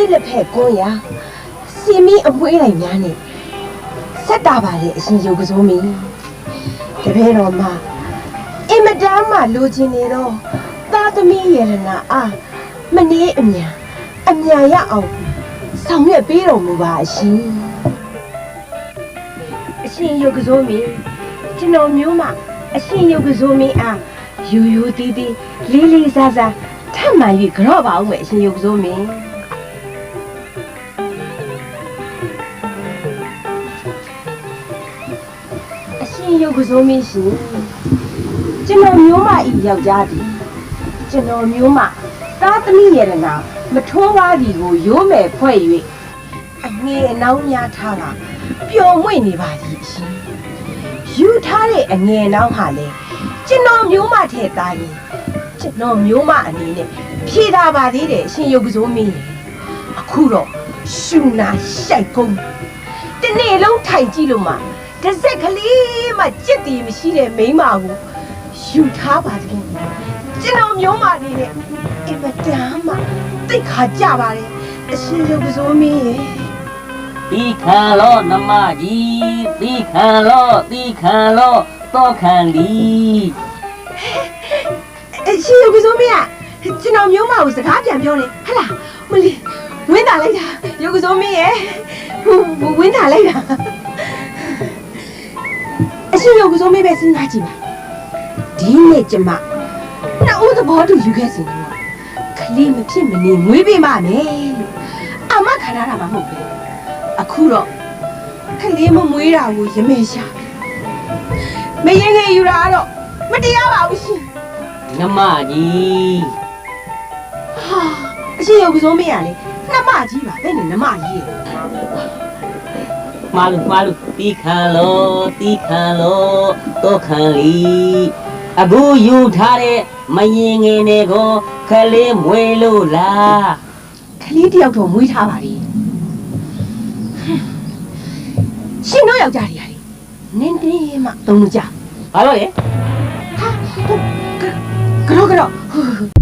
သေးလက်ဖက်ကွန်းရာစင်မီအမွှေးလိုက်များနဲ့ဆက်တာပါလေအရှင်ယုတ်ကစိုးမီတပည့်တော်မှာအင်မတန်မှလိုချင်နေတော့သာသမီယရနာအားမနေအမြန်အမြန်ရအောင်ဆောင်ရွက်ပေးတော်မူပါအရှင်အရှင်ယုတ်ကစိုးမီကျွန်တော်မျိုးမအရှင်ယုတ်ကစိုးမီအားယူယူတီးတီးလေးလေးစားစားထပ်မှန်၍ကြော့ပါဦးမယ်အရှင်ယုတ်ကစိုးမီအ င်ရုပ်ကစိုးမင်းရှင်ကျွန်တော်မျိုးမဤယောက်ျားသည်ကျွန်တော်မျိုးမသာသမီရတနာမထိုးပါးသည်ကိုရိုးမယ်ဖွဲ့၍အငေအနောင်းများထားကပျော်မွေ့နေပါသည်အရှင်ယူထားတဲ့အငေအနောင်းဟာလေကျွန်တော်မျိုးမထဲသားရင်ကျွန်တော်မျိုးမအနေနဲ့ဖြေတာပါသေးတယ်အရှင်ရုပ်ကစိုးမင်းရေအခုတော့ရှူနာရှိုက်ကုန်တနေ့လုံးထိုင်ကြည့်လို့မှ တစ်စက်ကလေးမှကြက်တည်မရှိတဲ့မိန်းမကိုယူထားပါတကယ်ကျွန်တော်မျိုးမနေနဲ့အင်မတန်မှတိတ်ခါကြပါတယ်အရှင်ရုပ်ကစိုးမင်းရဲ့တီခံလောနမကြီးတီခံလောတီခံလောတော့ခံလီအရှင်ရုပ်ကစိုးမင်းကကျွန်တော်မျိုးမကိုစကားပြန်ပြောနေဟဟလားမလီဝင်းတာလိုက်တာရုပ်ကစိုးမင်းရဲ့ဟိုဝင်းတာလိုက်တာ အရှင်ရုပ်ကစိုးမင်းပဲစဉ်းစားကြည့်ပါဒီနေ့ကျမနှစ်ဦးသဘောတူယူခဲ့စီတော့ကလေးမဖြစ်မနေငွေပေးမမယ်လို့အမခါရတာမှမဟုတ်ဘူးအခုတော့ကလေးမမွေးတာကိုရမဲရှာမရင်ငယ်ယူတာကတော့မတရားပါဘူးရှင်နမကြီးဟာအရှင်ရုပ်ကစုံးမရလေနှမကြီးပါတဲ့နေနှမကြီးရဲ့ မာလူမာလူတီခံလောတီခံလောတော့ခံလီအခုယူထားတဲ့မရင်ငယ်နဲ့ကိုခလေးမွေလို့လားကလေးတယောက်တော့မွေးထားပါလေဟွန်းရှင်တို့ယောက်ျားတွေရတယ်နင်းတင်းမှသုံးလို့ကြဘာလို့လဲဟာဟုတ်ကကတော့ကတော့ဟို